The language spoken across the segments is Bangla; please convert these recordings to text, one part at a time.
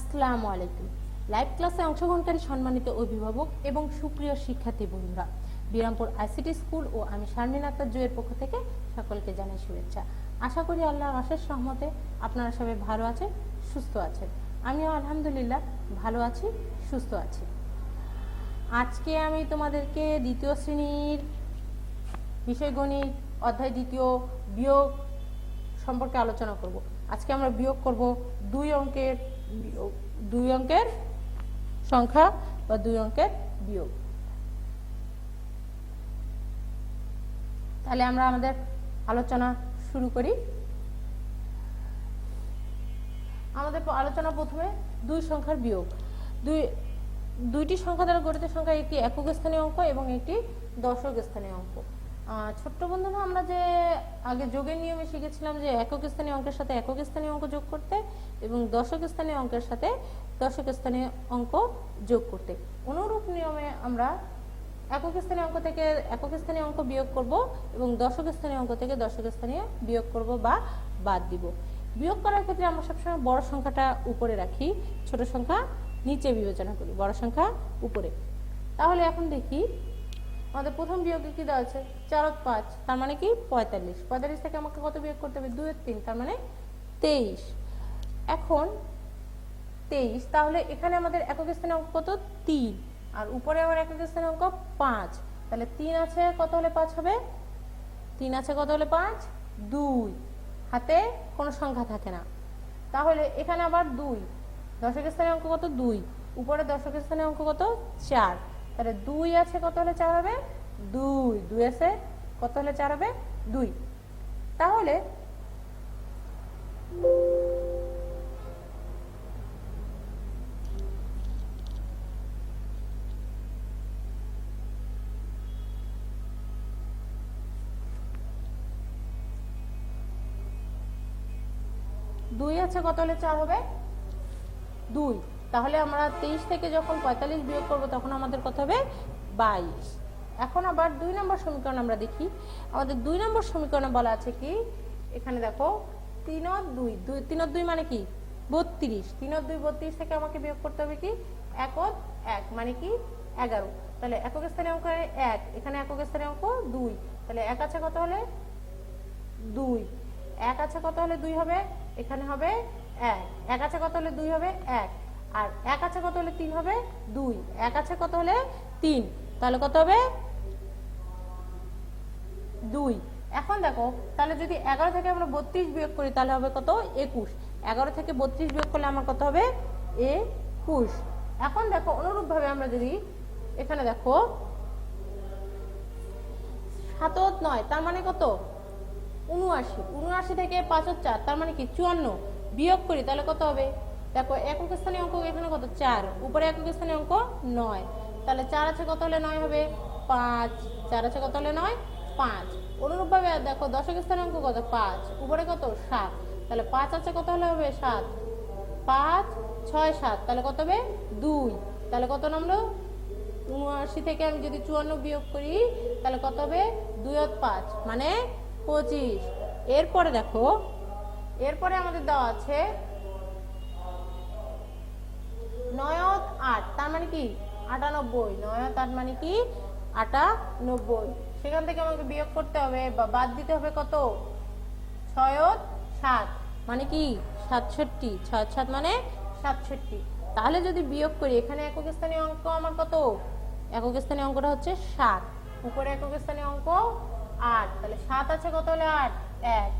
আসসালামু আলাইকুম। লাইভ ক্লাসে অংশগ্রহণকারী সম্মানিত অভিভাবক এবং সুপ্রিয় শিক্ষার্থী বন্ধুরা, বিরামপুর আইসিটি স্কুল ও আমি শারমিন আক্তার জয়ের পক্ষ থেকে সকলকে জানাই শুভেচ্ছা। আশা করি আল্লাহর অশেষ সহমতে আপনারা সবাই ভালো আছেন, সুস্থ আছেন। আমিও আলহামদুলিল্লাহ ভালো আছি, সুস্থ আছি। আজকে আমি তোমাদেরকে দ্বিতীয় শ্রেণির বিষয় গণিত অধ্যায় দ্বিতীয় বিয়োগ সম্পর্কে আলোচনা করব। আজকে আমরা বিয়োগ করব দুই অঙ্কের দুই অঙ্কের সংখ্যা বা দুই অঙ্কের বিয়োগ। তাহলে আমরা আমাদের আলোচনা শুরু করি। আমাদের আলোচনা প্রথমে দুই সংখ্যার বিয়োগ। দুই, দুইটি সংখ্যা দ্বারা গঠিত সংখ্যা একটি একক স্থানীয় অঙ্ক এবং একটি দশক স্থানীয় অঙ্ক। ছোট্ট বন্ধুরা আমরা যে আগে যোগের নিয়মে শিখেছিলাম যে একক স্থানীয় অঙ্কের সাথে একক স্থানীয় অঙ্ক যোগ করতে এবং দশক স্থানীয় অঙ্কের সাথে দশক স্থানীয় অঙ্ক যোগ করতে। অনুরূপ নিয়মে আমরা একক স্থানীয় অঙ্ক থেকে একক স্থানীয় অঙ্ক বিয়োগ করব এবং দশক স্থানীয় অঙ্ক থেকে দশক স্থানীয় বিয়োগ করব বা বাদ দিব। বিয়োগ করার ক্ষেত্রে আমরা সবসময় বড় সংখ্যাটা উপরে রাখি, ছোট সংখ্যা নিচে বিবেচনা করি, বড় সংখ্যা উপরে। তাহলে এখন দেখি আমাদের প্রথম বিয়োগে কি দেওয়া আছে? চার পাঁচ। তার মানে কি? পঁয়তাল্লিশ। পঁয়তাল্লিশ থেকে আমাকে কত বিয়োগ করতে হবে? দুই আর তিন। তার মানে তেইশ। এখন তেইশ, তাহলে এখানে আমাদের একক স্থানে অঙ্ক কত? তিন। আর উপরে আমার একক স্থানে অঙ্ক পাঁচ। তাহলে তিন আছে, কত হলে পাঁচ হবে? তিন আছে, কত হলে পাঁচ? দুই। হাতে কোনো সংখ্যা থাকে না। তাহলে এখানে আবার দুই। দশক স্থানে অঙ্ক কত? দুই। উপরে দশক স্থানে অঙ্ক কত? চার। তাহলে দুই আছে, কত হলে চার হবে? দুই। দুই আছে, কত হলে চার হবে? দুই। তাহলে দুই আছে, কত হলে চার হবে? দুই। তাহলে আমরা তেইশ থেকে যখন পঁয়তাল্লিশ বিয়োগ করব, তখন আমাদের কত হবে? বাইশ। এখন আবার দুই নম্বর সমীকরণ আমরা দেখি। আমাদের দুই নম্বর সমীকরণে বলা আছে কি? এখানে দেখো তিন দুই। দুই তিন দুই মানে কি? বত্রিশ। তিন দুই, বত্রিশ থেকে আমাকে বিয়োগ করতে হবে কি? এক এক মানে কি? এগারো। তাহলে একক স্থানে অঙ্ক এক। এখানে একক স্থানে অঙ্ক দুই। তাহলে এক আছে কত হলে? দুই। এক আছে কত হলে দুই হবে? এখানে হবে এক। এক আছে কত হলে দুই হবে? এক। আর এক আছে কত হলে তিন হবে? দুই। এক আছে কত হলে তিন? তাহলে কত হবে? দুই। এখন দেখো, তাহলে যদি এগারো থেকে আমরা বত্রিশ বিয়োগ করি, তাহলে হবে কত? একুশ। এগারো থেকে বত্রিশ বিয়োগ করলে আমার কত হবে? একুশ। এখন দেখো, অনুরূপভাবে আমরা যদি এখানে দেখো সাতত নয়, তার মানে কত? উনআশি। উনআশি থেকে পাঁচ চার, তার মানে কি? চুয়ান্ন। বিয়োগ করি, তাহলে কত হবে? দেখো, একক স্থানীয় অঙ্ক এখানে কত? চার। উপরে একক স্থানীয় অঙ্ক নয়। তাহলে চার আছে কত হলে নয় হবে? পাঁচ। চার আছে কত হলে নয়? পাঁচ। অনুরূপভাবে দেখো, দশক স্থানীয় অঙ্ক কত? পাঁচ। উপরে কত? সাত। তাহলে পাঁচ আছে কত হলে হবে? সাত। পাঁচ, ছয়, সাত। তাহলে কত হবে? দুই। তাহলে কত নামলো? উনআশি থেকে আমি যদি চুয়ান্ন বিয়োগ করি, তাহলে কত হবে? দুই পাঁচ। মানে পঁচিশ। এরপরে দেখো, এরপরে আমাদের দেওয়া আছে নয়ত আট, তার মানে কি? আটানব্বই। নয়ত আট মানে কি? আটানব্বই। সেখান থেকে আমাকে বিয়োগ করতে হবে বা বাদ দিতে হবে কত? ছয়ত সাত। মানে কি? সাতষট্টি। ছয় সাত মানে সাতষট্টি। তাহলে যদি বিয়োগ করি, এখানে একক স্থানীয় অঙ্ক আমার কত? একক স্থানীয় অঙ্কটা হচ্ছে সাত। উপরে একক স্থানীয় অঙ্ক আট। তাহলে সাত আছে কত হলে আট? এক।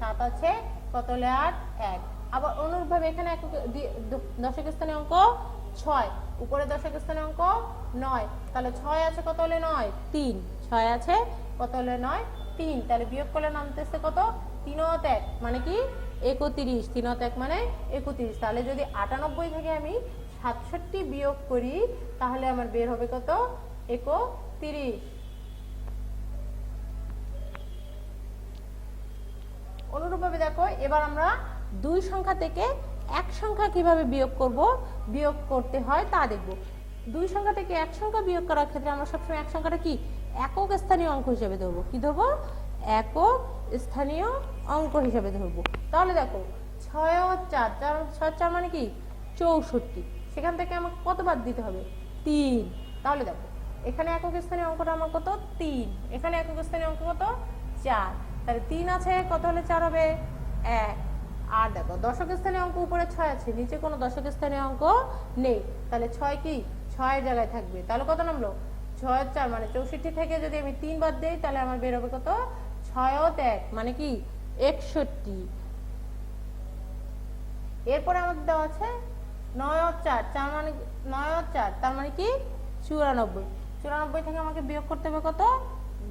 সাত আছে কত হলে আট? এক। আবার অনুরূপভাবে এখানে এক দশক স্থানে অঙ্ক ছয়, উপরে দশক স্থানে অঙ্ক নয়। তাহলে ছয় আছে কত হলে নয়? তিন। ছয় আছে কত হলে নয়? তিন। তাহলে বিয়োগ করলে নামতেছে কত? তিনত এক মানে কি? একত্রিশ। তিনত এক মানে একত্রিশ। তাহলে যদি আটানব্বই থেকে আমি সাতষট্টি বিয়োগ করি, তাহলে আমার বের হবে কত? একত্রিশ। অনুরূপভাবে দেখো, এবার আমরা দুই সংখ্যা থেকে এক সংখ্যা কীভাবে বিয়োগ করব? বিয়োগ করতে হয় তা দেখব। দুই সংখ্যা থেকে এক সংখ্যা বিয়োগ করার ক্ষেত্রে আমরা সবসময় এক সংখ্যাটা কি? একক স্থানীয় অঙ্ক হিসেবে ধরবো। কি ধরবো? একক স্থানীয় অঙ্ক হিসেবে ধরবো। তাহলে দেখো, ছয় ও চার চার, ছয়, চার মানে কি? চৌষট্টি। সেখান থেকে আমাকে কত বাদ দিতে হবে? তিন। তাহলে দেখো, এখানে একক স্থানীয় অঙ্কটা আমার কত? তিন। এখানে একক স্থানীয় অঙ্ক কত? চার। তাহলে তিন আছে, কত হলে চার হবে? এক। আর দেখো দশক স্থানীয় অঙ্ক উপরে ছয় আছে, নিচে কোনো দশক স্থানীয় অঙ্ক নেই। তাহলে ছয় কি? ছয়ের জায়গায় থাকবে। তাহলে কত নামলো? ছয় চার মানে চৌষট্টি থেকে যদি আমি তিন বাদ দিই, তাহলে আমার বেরোবে কত? ছয় এক মানে কি? একষট্টি। এরপরে আমাদের দেওয়া আছে নয় চার চার মানে নয় চার, তার মানে কি? চুরানব্বই। চুরানব্বই থেকে আমাকে বিয়োগ করতে হবে কত?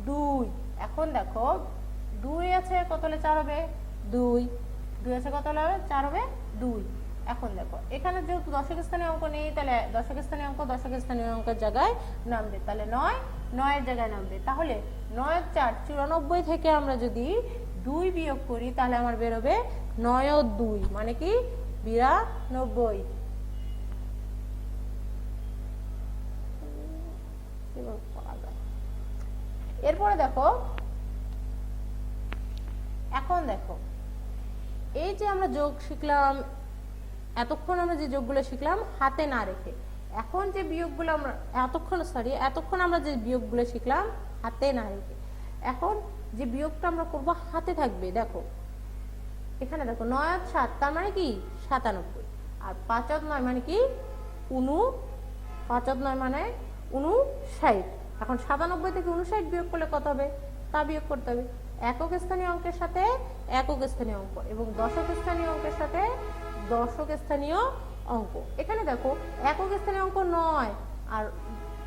দুই। এখন দেখো, দুই আছে, কত হলে চার হবে? দুই। দুই আছে কত হবে? চার হবে দুই। এখন দেখো, এখানে যেহেতু দশক স্থানীয় অঙ্ক নেই, তাহলে দশক স্থানীয় অঙ্ক দশক স্থানীয় অঙ্কের জায়গায় নামবে। তাহলে নয়, নয়ের জায়গায় নামবে। তাহলে নয়, চার, চুরানব্বই থেকে আমরা যদি দুই বিয়োগ করি, তাহলে আমার বেরোবে নয় ও দুই। মানে কি? বিরানব্বই? এরপরে দেখো, এখন দেখো এই যে আমরা যোগ শিখলাম, এতক্ষণ আমরা যে যোগগুলো শিখলাম, হাতে না রেখে। এখন যে বিয়োগগুলো আমরা, এতক্ষণ সরি এতক্ষণ আমরা যে বিয়োগগুলো শিখলাম, হাতে না রেখে। এখন যে বিয়োগটা আমরা করব, হাতে থাকবে, দেখো। এখানে দেখো, নয় আর সাত, তার মানে কি? সাতানব্বই। আর পাঁচ আর নয় মানে কি? উনু, পাঁচ আর নয় মানে উনু উনষাট। এখন সাতানব্বই থেকে উনষাট বিয়োগ করলে কত হবে? তা বিয়োগ করতে হবে। একক স্থানীয় অঙ্কের সাথে একক স্থানীয় অঙ্ক এবং দশক স্থানীয় অঙ্কের সাথে দশক স্থানীয় অঙ্ক। এখানে দেখো, একক স্থানীয় অঙ্ক নয় আর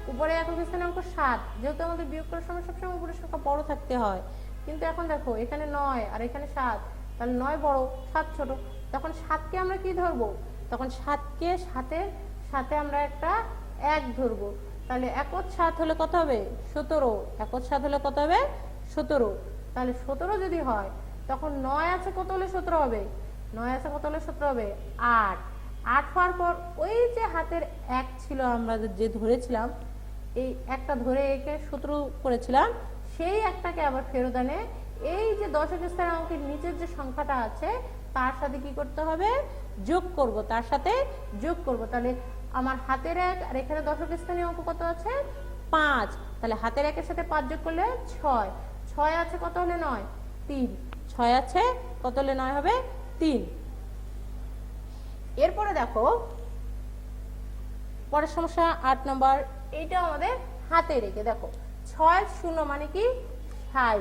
উপরে একক স্থানীয় অঙ্ক সাত। যেহেতু আমাদের বিয়োগ করার সময় সবসময় উপরের সংখ্যা বড় থাকতে হয়। কিন্তু এখন দেখো, এখানে নয় আর এখানে সাত। তাহলে নয় বড়, সাত ছোট। তখন সাতকে আমরা কি ধরবো? তখন সাতকে সাতের সাথে আমরা একটা এক ধরবো। তাহলে একত সাত হলে কত হবে? সতেরো। একত সাত হলে কত হবে? সতেরো। তাহলে সতেরো যদি হয়, তখন নয় আছে কত হলে সতেরো হবে? নয় আছে কত হলে সতেরো হবে? আট। আট হওয়ার পর ওই যে হাতের এক ছিল আমরা যে ধরেছিলাম, এই একটা ধরে একে সতেরো করেছিলাম, সেই একটাকে আবার ফেরত আনে। এই যে দশক স্থানের অঙ্কের নিচের যে সংখ্যাটা আছে, তার সাথে কি করতে হবে? যোগ করব, তার সাথে যোগ করব। তাহলে আমার হাতের এক আর এখানে দশক স্থানীয় অঙ্ক কত আছে? পাঁচ। তাহলে হাতের একের সাথে পাঁচ যোগ করলে ছয়। ছয় আছে কত হলে নয়? তিন। ছয় আছে কত হলে নয় হবে? তিন। এরপরে দেখো পরের সমস্যা আট নম্বর। এইটা আমাদের হাতে রেখে দেখো। ছয় শূন্য মানে কি? ষাট।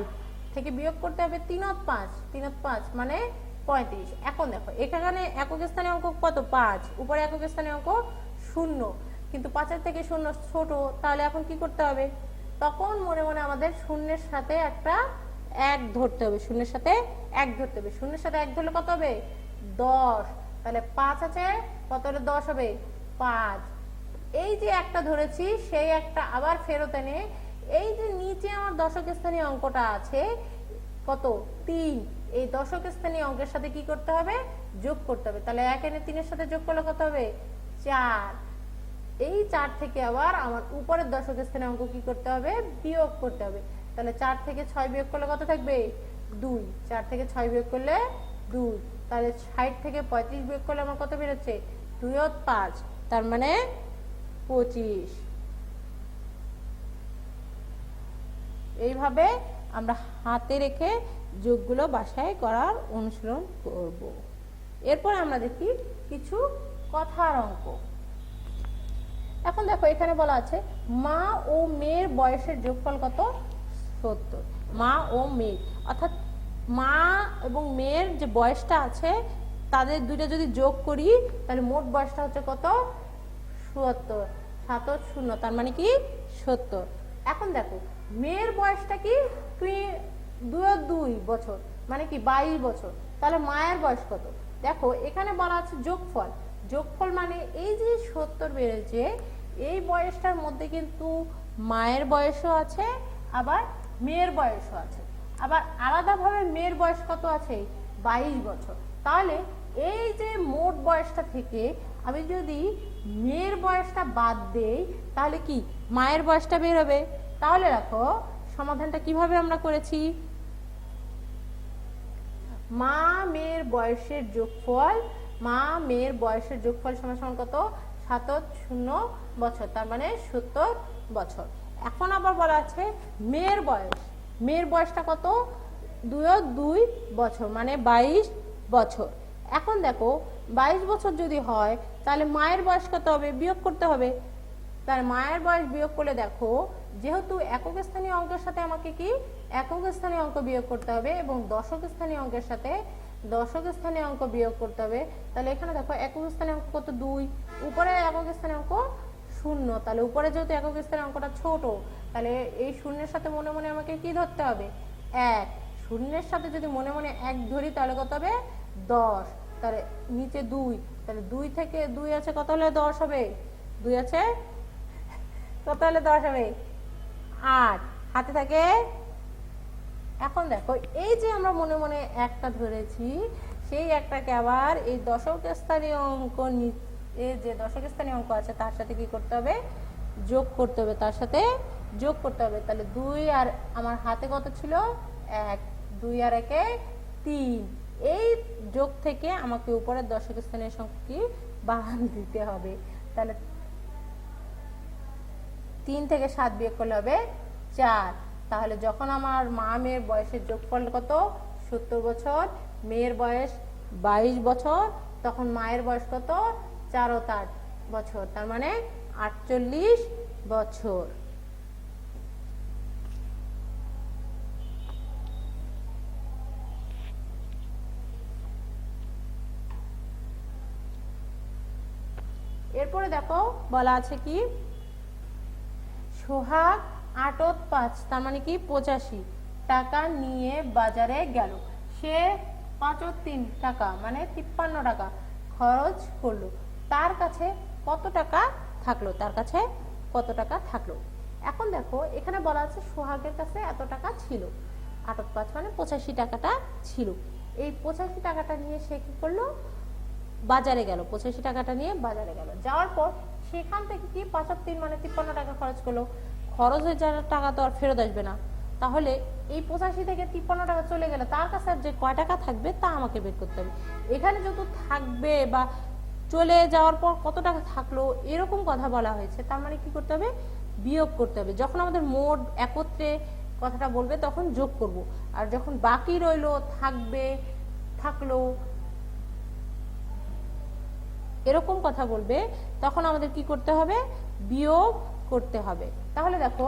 থেকে বিয়োগ করতে হবে তিনত পাঁচ। তিনত পাঁচ মানে পঁয়ত্রিশ। এখন দেখো এখানে একক স্থানে অঙ্ক কত? পাঁচ। উপরে একক স্থানে অঙ্ক শূন্য। কিন্তু পাঁচের থেকে শূন্য ছোট তাহলে এখন কি করতে হবে? তখন মনে মনে আমাদের শূন্যের সাথে একটা এক ধরতে হবে। শূন্যের সাথে এক ধরতে হবে। শূন্যের সাথে এক ধরলে কত হবে? দশ। তাহলে পাঁচ আছে, কত হলে দশ হবে? পাঁচ। এই যে একটা ধরেছি, সেই একটা আবার ফেরত এনে, এই যে নিচে আমার দশক স্থানীয় অঙ্কটা আছে, কত? তিন। এই দশক স্থানীয় অঙ্কের সাথে কি করতে হবে? যোগ করতে হবে। তাহলে এক এনে তিনের সাথে যোগ করলে কত হবে? চার। এই চার থেকে আবার আমার উপরের দশক স্থানে অঙ্ক কি করতে হবে? বিয়োগ করতে হবে। তাহলে চার থেকে ছয় বিয়োগ করলে কত থাকবে? দুই। চার থেকে ছয় বিয়োগ করলে দুই। তাহলে ষাট থেকে পঁয়ত্রিশ বিয়োগ করলে আমার কত বেরোচ্ছে? দুই পাঁচ। তার মানে পঁচিশ। এইভাবে আমরা হাতে রেখে যোগগুলো বাসায় করার অনুসরণ করব। এরপর আমরা দেখি কিছু কথার অঙ্ক। এখন দেখো, এখানে বলা আছে, মা ও মেয়ের বয়সের যোগফল কত? সত্তর। মা ও মেয়ে। অর্থাৎ মা এবং মেয়ের যে বয়সটা আছে, তাদের দুইটা যদি যোগ করি, তাহলে মোট বয়সটা হচ্ছে কত? সত্তর। সাত শূন্য, তার মানে কি? সত্তর। এখন দেখো, মেয়ের বয়সটা কি? তুই ও দুই বছর মানে কি? বাইশ বছর। তাহলে মায়ের বয়স কত? দেখো, এখানে বলা আছে যোগফল। যোগফল মানে এই যে সত্তর বেড়েছে, এই বয়সটার মধ্যে কিন্তু মায়ের বয়সও আছে, আবার মেয়ের বয়সও আছে। আবার আলাদাভাবে মেয়ের বয়স কত আছে? বাইশ বছর। তাহলে এই যে মোট বয়সটা থেকে আমি যদি মেয়ের বয়সটা বাদ দেই, তাহলে কি মায়ের বয়সটা বের হবে তাহলে দেখো সমাধানটা কীভাবে আমরা করেছি? মা মেয়ের বয়সের যোগফল মা মেয়ের বয়সের যোগফল সমান সমান কত? সাতত শূন্য বছর, তার মানে সত্তর বছর। এখন আবার বলা আছে মেয়ের বয়স। মেয়ের বয়সটা কত? দুই দুই বছর মানে বাইশ বছর। এখন দেখো, বাইশ বছর যদি হয়, তাহলে মায়ের বয়স কত হবে? বিয়োগ করতে হবে। তার মায়ের বয়স বিয়োগ করলে দেখো, যেহেতু একক স্থানীয় অঙ্কের সাথে আমাকে কি? একক স্থানীয় অঙ্ক বিয়োগ করতে হবে এবং দশক স্থানীয় অঙ্কের সাথে দশক স্থানীয় অঙ্ক বিয়োগ করতে হবে। তাহলে এখানে দেখো একক স্থানীয় অঙ্ক কত? দুই। উপরে একক স্থানীয় অঙ্ক শূন্য। তাহলে উপরে যেহেতু একক স্থানীয় অঙ্কটা ছোট, তাহলে এই শূন্যের সাথে মনে মনে আমাকে কি ধরতে হবে? এক। শূন্যের সাথে যদি মনে মনে এক ধরি, তাহলে কত হবে? দশ। তাহলে নিচে দুই। তাহলে দুই থেকে দুই আছে কত হলে দশ হবে? দুই আছে? কত হলে দশ হবে? আট। হাতে থাকে এখন দেখো, এই যে আমরা মনে মনে একটা ধরেছি, সেই একটাকে আবার এই দশক স্থানীয় অঙ্ক এই যে দশক স্থানীয় অঙ্ক আছে, তার সাথে কি করতে হবে? যোগ করতে হবে, তার সাথে যোগ করতে হবে। তাহলে দুই আর আমার হাতে কত ছিল? এক। দুই আর একে তিন। এই যোগ থেকে আমাকে উপরের দশক স্থানীয় সংখ্যা কি? বাহান দিতে হবে। তাহলে তিন থেকে সাত বিয়োগ করলে হবে চার। তাহলে যখন আমার মা মেয়ের বয়সের যোগফল কত? সত্তর বছর। মেয়ের বয়স বাইশ বছর। তখন মায়ের বয়স কত? চার তার বছর। তার মানে আটচল্লিশ বছর। এরপরে দেখো বলা আছে কি? সোহাগ আটত পাঁচ, তার মানে কি পঁচাশি টাকা নিয়ে বাজারে গেল। সে পাঁচত তিন টাকা মানে তিপ্পান্ন টাকা খরচ করল। তার কাছে কত টাকা থাকল? তার কাছে কত টাকা থাকল? এখন দেখো, এখানে বলা আছে সোহাগের কাছে এত টাকা ছিল। আটত পাঁচ মানে পঁচাশি টাকাটা ছিল। এই পঁচাশি টাকাটা নিয়ে সে কি করল? বাজারে গেল। পঁচাশি টাকাটা নিয়ে বাজারে গেল। যাওয়ার পর সেখান থেকে কি পাঁচাত্তর মানে তিপ্পান্ন টাকা খরচ করল? খরচ হয়ে যাওয়ার টাকা তো আর ফেরত আসবে না। তাহলে এই পঁচাশি থেকে তিপ্পান্ন টাকা চলে গেলে তার কাছে যে কয় টাকা থাকবে তা আমাকে বের করতে হবে। এখানে যত থাকবে বা চলে যাওয়ার পর কত টাকা থাকল এরকম কথা বলা হয়েছে। তার মানে কি করতে হবে? বিয়োগ করতে হবে। যখন আমাদের মোট একত্রে কথাটা বলবে তখন যোগ করব। আর যখন বাকি রইল, থাকবে, থাকল, এরকম কথা বলবে, তখন আমাদের কি করতে হবে? বিয়োগ করতে হবে। তাহলে দেখো,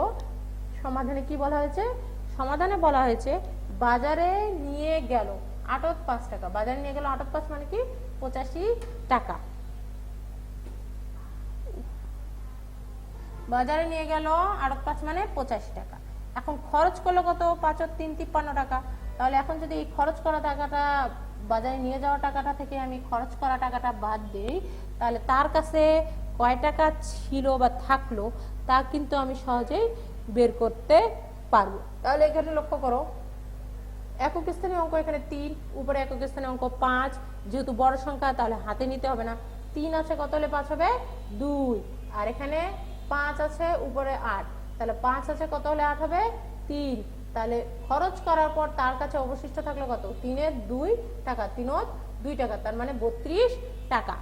সমাধানে কি বলা হয়েছে? সমাধানে বলা হয়েছে, বাজারে নিয়ে গেল আটত পাঁচ টাকা। বাজারে নিয়ে গেল আটত পাঁচ মানে কি? পঁচাশি টাকা। বাজারে নিয়ে গেল আড়ত পাঁচ মানে পঁচাশি টাকা। এখন খরচ করল কত? পাঁচর তিন, তিপ্পান্ন টাকা। তাহলে এখন যদি এই খরচ করা টাকাটা, বাজারে নিয়ে যাওয়া টাকাটা থেকে আমি খরচ করা টাকাটা বাদ দিই, তাহলে তার কাছে কয় টাকা ছিল বা থাকল, তা কিন্তু আমি সহজেই বের করতে পারব। তাহলে এখানে লক্ষ্য করো, একক স্থানীয় অঙ্ক এখানে তিন, উপরে একক স্থানীয় অঙ্ক পাঁচ। যেহেতু বড় সংখ্যা, তাহলে হাতে নিতে হবে না। তিন আছে কত হলে পাঁচ হবে? দুই। আর এখানে পাঁচ আছে, উপরে আট। তাহলে পাঁচ আছে কত হলে আট হবে? তিন। তাহলে খরচ করার পর তার কাছে অবশিষ্ট থাকল কত? তিনের দুই টাকা তিনত দুই টাকা, তার মানে বত্রিশ টাকা।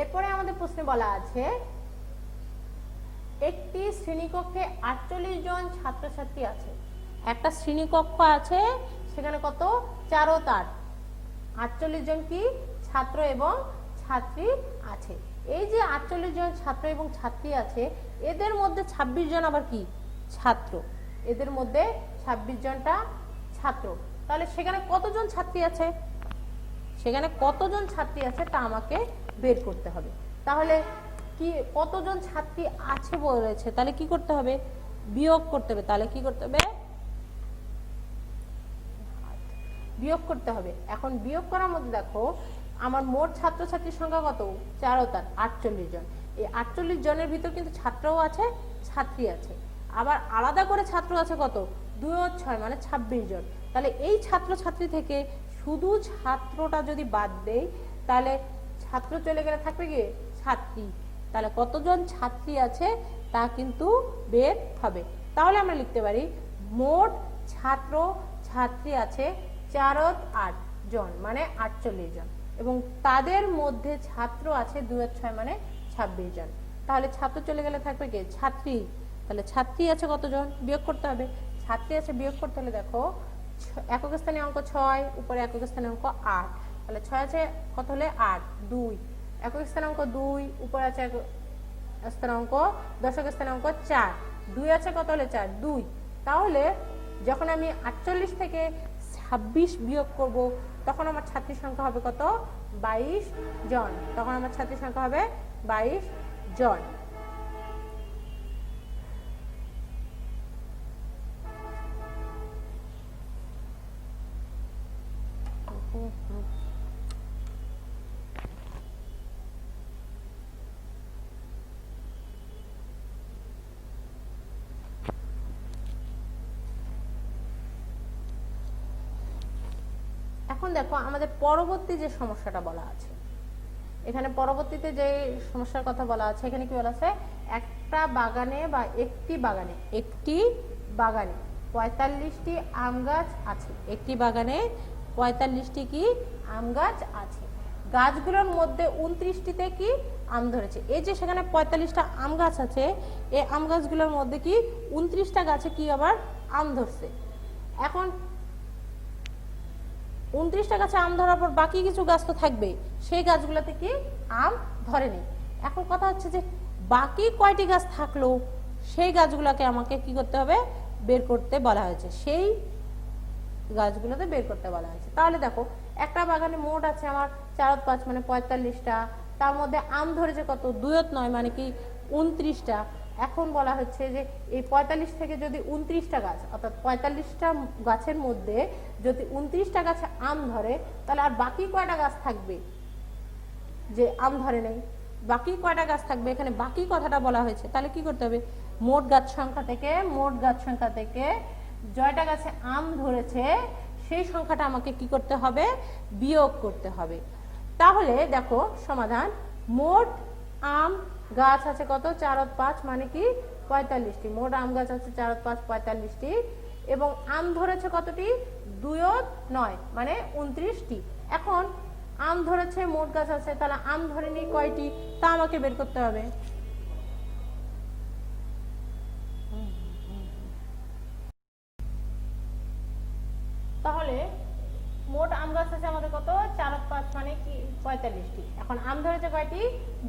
এরপরে আমাদের প্রশ্নে বলা আছে, একটি শ্রেণীকক্ষে আটচল্লিশ জন ছাত্রছাত্রী আছে। একটা শ্রেণীকক্ষ আছে, সেখানে কত? চারো তার আটচল্লিশ জন কি? ছাত্র এবং ছাত্রী আছে। এই যে আটচল্লিশ জন ছাত্র এবং ছাত্রী আছে, এদের মধ্যে ২৬ জন আবার কি? ছাত্র। এদের মধ্যে ২৬ জনটা ছাত্র। তাহলে সেখানে কতজন ছাত্রী আছে? সেখানে কতজন ছাত্রী আছে তা আমাকে বের করতে হবে। তাহলে কি কতজন ছাত্রী আছে বলেছে? তাহলে কি করতে হবে? বিয়োগ করতে হবে। তাহলে কি করতে হবে? বিয়োগ করতে হবে। এখন বিয়োগ করার মধ্যে দেখো, আমার মোট ছাত্রছাত্রীর সংখ্যা কত? চার তার আটচল্লিশ জন। এই আটচল্লিশ জনের ভিতর কিন্তু ছাত্রও আছে, ছাত্রী আছে। আবার আলাদা করে ছাত্র আছে কত? দুই ও ছয় মানে ছাব্বিশ জন। তাহলে এই ছাত্রছাত্রী থেকে শুধু ছাত্রটা যদি বাদ দেই, তাহলে ছাত্র চলে গেলে থাকবে কি? ছাত্রী। তাহলে কতজন ছাত্রী আছে তা কিন্তু বের হবে। তাহলে আমরা লিখতে পারি, মোট ছাত্র ছাত্রী আছে চারত আট জন মানে আটচল্লিশ জন। এবং তাদের মধ্যে ছাত্র আছে দুই ছয় মানে ছাব্বিশ জন। তাহলে ছাত্র চলে গেলে থাকবে কে? ছাত্রী। তাহলে ছাত্রী আছে কতজন? বিয়োগ করতে হবে। ছাত্রী আছে বিয়োগ করতে হলে দেখো একক স্থানীয় অঙ্ক ছয়, উপরে একক স্থানীয় অঙ্ক আট। তাহলে ছয় আছে, কত হলে আট? দুই। একক স্থানাঙ্ক দুই, উপরে আছে এক- স্থানাঙ্ক, দশক স্থানাঙ্ক চার। দুই আছে কত হলে চার? দুই। তাহলে যখন আমি আটচল্লিশ থেকে ছাব্বিশ বিয়োগ করব, তখন আমার ছাত্রীর সংখ্যা হবে কত? বাইশ জন। তখন আমার ছাত্রীর সংখ্যা হবে বাইশ জন। এখন দেখো আমাদের পরবর্তী যে সমস্যাটা বলা আছে, এখানে পরবর্তীতে যে সমস্যার কথা বলা আছে, এখানে কি বলা আছে? একটা বাগানে বা একটি বাগানে একটি বাগানে পঁয়তাল্লিশটি আম গাছ আছে। একটি বাগানে পঁয়তাল্লিশটি কি আম গাছ আছে? গাছগুলোর মধ্যে উনত্রিশটিতে কি আম ধরেছে? এই যে সেখানে পঁয়তাল্লিশটা আম গাছ আছে, এই আম গাছগুলোর মধ্যে কি উনত্রিশটা গাছে কি আবার আম ধরছে? এখন উনত্রিশটা গাছে আম ধরার পর বাকি কিছু গাছ তো থাকবে সেই গাছগুলোতে কি আম ধরেনি। এখন কথা হচ্ছে যে বাকি কয়টি গাছ থাকল, সেই গাছগুলোকে আমাকে কি করতে হবে? বের করতে বলা হয়েছে। সেই গাছগুলোতে বের করতে বলা হয়েছে। তাহলে দেখো, একটা বাগানে মোট আছে আমার চার পাঁচ মানে পঁয়তাল্লিশটা। তার মধ্যে আম ধরেছে কত? দুয়ত নয় মানে কি উনত্রিশটা। এখন বলা হচ্ছে যে এই পঁয়তাল্লিশ থেকে যদি উনত্রিশটা গাছ, অর্থাৎ পঁয়তাল্লিশটা গাছের মধ্যে যদি উনত্রিশটা গাছে আম ধরে, তাহলে আর বাকি কয়টা গাছ থাকবে? যে আম ধরে নেই। বাকি কয়টা গাছ থাকবে? এখানে বাকি কথাটা বলা হয়েছে। তাহলে কি করতে হবে? মোট গাছ সংখ্যা থেকে, মোট গাছ সংখ্যা থেকে জয়টা গাছে আম ধরেছে, সেই সংখ্যাটা আমাকে কি করতে হবে? বিয়োগ করতে হবে। তাহলে দেখো সমাধান, মোট আম গাছ আছে কত? চার পাঁচ মানে কি? পঁয়তাল্লিশটি। মোট আম গাছ আছে চার পাঁচ, পঁয়তাল্লিশটি। এবং আম ধরেছে কতটি? দুয়ত নয় মানে উনত্রিশটি। এখন আম ধরেছে, মোট গাছ আছে, তাহলে আম ধরেনি কয়টি? তা আমাকে বের করতে হবে। তাহলে মোট আম গাছ আছে আমাদের কত? পাঁচ মানে কি? পঁয়তাল্লিশটি। এখন আম ধরেছে কয়টি?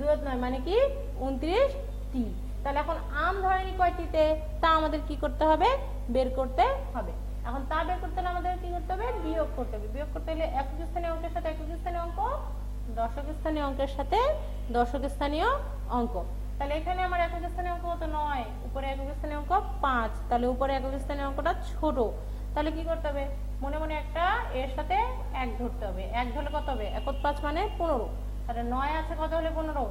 আর নয় মানে কি? উনত্রিশটি। তাহলে এখন আম ধরেনি কয়টিতে? তা আমাদের কি করতে হবে? বের করতে হবে। এখন তা বের করতে হলে আমাদের কি করতে হবে? বিয়োগ করতে হবে। বিয়োগ করতে হলে একক স্থানীয় অঙ্কের সাথে একক স্থানীয় অঙ্ক, দশক স্থানীয় অঙ্কের সাথে দশক স্থানীয় অঙ্ক। তাহলে এখানে আমার একক স্থানীয় অঙ্ক কত? নয়। উপরে একক স্থানীয় অঙ্ক পাঁচ। তাহলে উপরে একক স্থানীয় অঙ্কটা ছোট। তাহলে কি করতে হবে? মনে মনে একটা এর সাথে এক ধরতে হবে। এক ধরলে কত হবে? একত পাঁচ মানে পনেরো। তাহলে নয় আছে কত হলে পনেরো?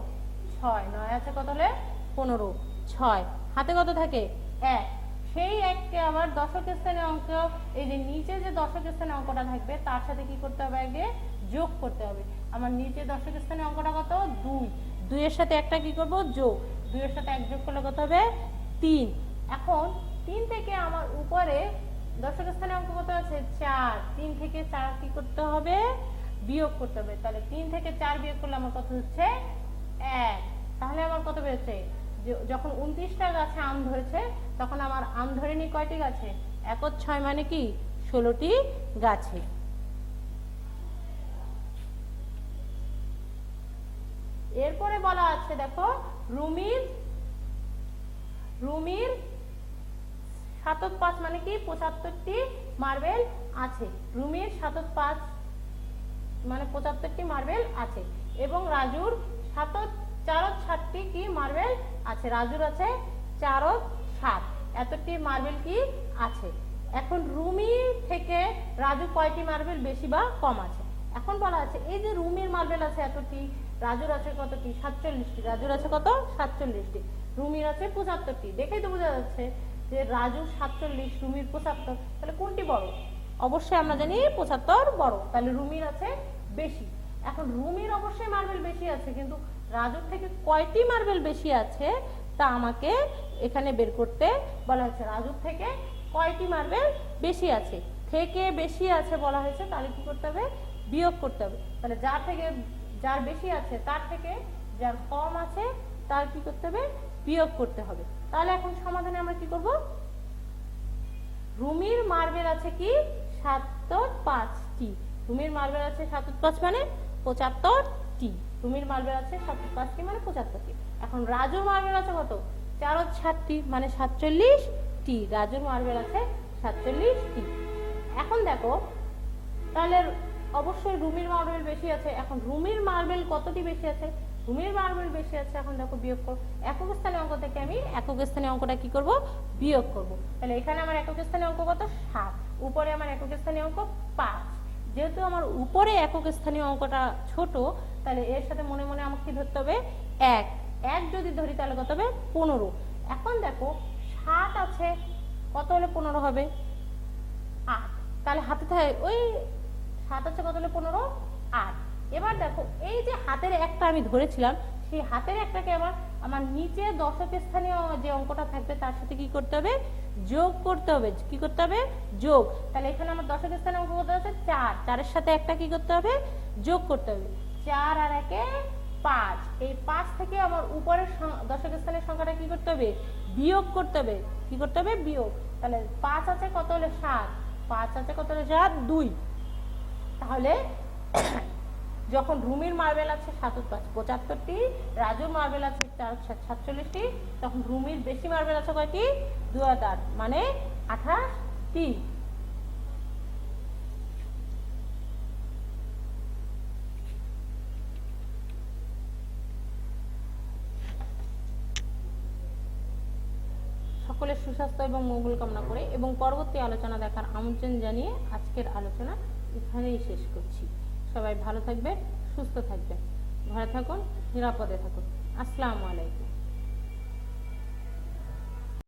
ছয়। নয় আছে কত হলে পনেরো? ছয়। হাতে কত থাকে? এক। সেই এককে আবার দশক স্থানে অঙ্ক, এই যে নিচে যে দশক স্থানে অঙ্কটা থাকবে, তার সাথে কি করতে হবে আগে? যোগ করতে হবে। আমার নিচে দশক স্থানে অঙ্কটা কত? দুই। দুইয়ের সাথে একটা কি করব? যোগ। দুইয়ের সাথে এক যোগ করলে কত হবে? তিন। এখন তিন থেকে আমার উপরে দশক স্থানে অঙ্ক কত আছে চার। তিন থেকে চার কি করতে হবে? বিয়োগ করতে হবে। তাহলে তিন থেকে চার বিয়োগ করলে আমার কত হচ্ছে? এক। তাহলে আমার কত বেড়েছে যখন উনত্রিশটা গাছে আম ধরেছে, তখন আমার আম ধরেনি কয়টি গাছে? একত ছয় মানে কি? ষোলোটি গাছে। এরপরে বলা আছে, দেখো, রুমির রুমির সাতত পাঁচ মানে কি? পঁচাত্তরটি মার্বেল আছে। রুমির সাতত পাঁচ মানে পঁচাত্তরটি মার্বেল আছে। এবং রাজুর সাতত চারত ষাটটি কি মার্বেল আছে? রাজুর আছে চারত সাত। এতটি মার্বেল কি আছে? এখন রুমি থেকে রাজু কয়টি মার্বেল বেশি বা কম আছে? এখন বলা আছে, এই যে রুমির মার্বেল আছে এতটি, রাজুর আছে কতটি? সাতচল্লিশটি। রাজুর আছে কত? সাতচল্লিশটি। রুমির আছে পঁচাত্তরটি। দেখেই তো বোঝা যাচ্ছে যে রাজু সাতচল্লিশ, রুমির পঁচাত্তর, তাহলে কোনটি বড়? অবশ্যই আমরা জানি পঁচাত্তর বড়, তাহলে রুমির আছে বেশি। এখন রুমির অবশ্যই মার্বেল বেশি আছে, কিন্তু রাজুর থেকে কয়টি মার্বেল বেশি আছে তা আমাকে এখানে বের করতে বলা হয়েছে। রাজুর থেকে কয়টি মার্বেল বেশি আছে? থেকে বেশি আছে বলা হয়েছে, তাহলে কি করতে হবে? বিয়োগ করতে হবে। তাহলে যার থেকে, যার বেশি আছে, তার থেকে যার কম আছে, তার কি করতে হবে? বিয়োগ করতে হবে। তাহলে এখন সমাধানে আমরা কি করব? রুমির মার্বেল আছে কি? সাতর পাঁচটি। রুমির মার্বেল আছে সাতর পাঁচ মানে পঁচাত্তরটি রুমির মার্বেল আছে সাতর পাঁচটি মানে পঁচাত্তরটি এখন রাজুর মার্বেল আছে কত? চার ষাটটি মানে সাতচল্লিশটি রাজুর মার্বেল আছে সাতচল্লিশটি এখন দেখো, তাহলে অবশ্যই রুমির মার্বেল বেশি আছে। এখন রুমির মার্বেল কতটি বেশি আছে? রুমির মার্বেল বেশি আছে, এখন দেখো বিয়োগ করো, একক স্থানীয় অঙ্ক থেকে আমি একক স্থানীয় অঙ্কটা কি করব? বিয়োগ করব। তাহলে এখানে আমার একক স্থানীয় অঙ্ক কত? সাত। উপরে আমার একক স্থানীয় অঙ্ক পাঁচ। যেহেতু আমার উপরে একক স্থানীয় অঙ্কটা ছোট, তাহলে এর সাথে মনে মনে আমাকে কি ধরতে হবে? এক। এক যদি ধরি তাহলে কত হবে? পনেরো। এখন দেখো, সাত আছে, কত হলে পনেরো হবে? আট। তাহলে হাতে থাকে ওই সাত আছে, কত হলে পনেরো? আট। এবার দেখো, এই যে হাতের একটা আমি ধরেছিলাম, সেই হাতের একটাকে আবার আমার নিচে দশক স্থানীয় যে অঙ্কটা থাকবে তার সাথে কি করতে হবে? যোগ করতে হবে। কি করতে হবে? যোগ। তাহলে এখানে আমার দশক স্থানীয় অঙ্ক করতে আছে? চার। চারের সাথে একটা কি করতে হবে? যোগ করতে হবে। চার আর একে পাঁচ। এই পাঁচ থেকে আমার উপরের দশক স্থানের সংখ্যাটা কি করতে হবে? বিয়োগ করতে হবে। কি করতে হবে? বিয়োগ। তাহলে পাঁচ আছে কত হলে সাত? পাঁচ আছে কত হলে সাত? দুই। তাহলে যখন রুমির মার্বেল আছে পঁচাত্তরটি, রাজুর মার্বেল আছে সাতচল্লিশটি, তখন রুমির বেশি মার্বেল আছে কয়টি? দু হাজার। মানে আঠাশটি। সকলের সুস্বাস্থ্য এবং মঙ্গল কামনা করে এবং পরবর্তী আলোচনা দেখার আমন্ত্রণ জানিয়ে আজকের আলোচনা এখানেই শেষ করছি। সবাই ভালো থাকবে সুস্থ থাকবে ঘরে থাকুন নিরাপদে থাকুন। আসসালামু আলাইকুম।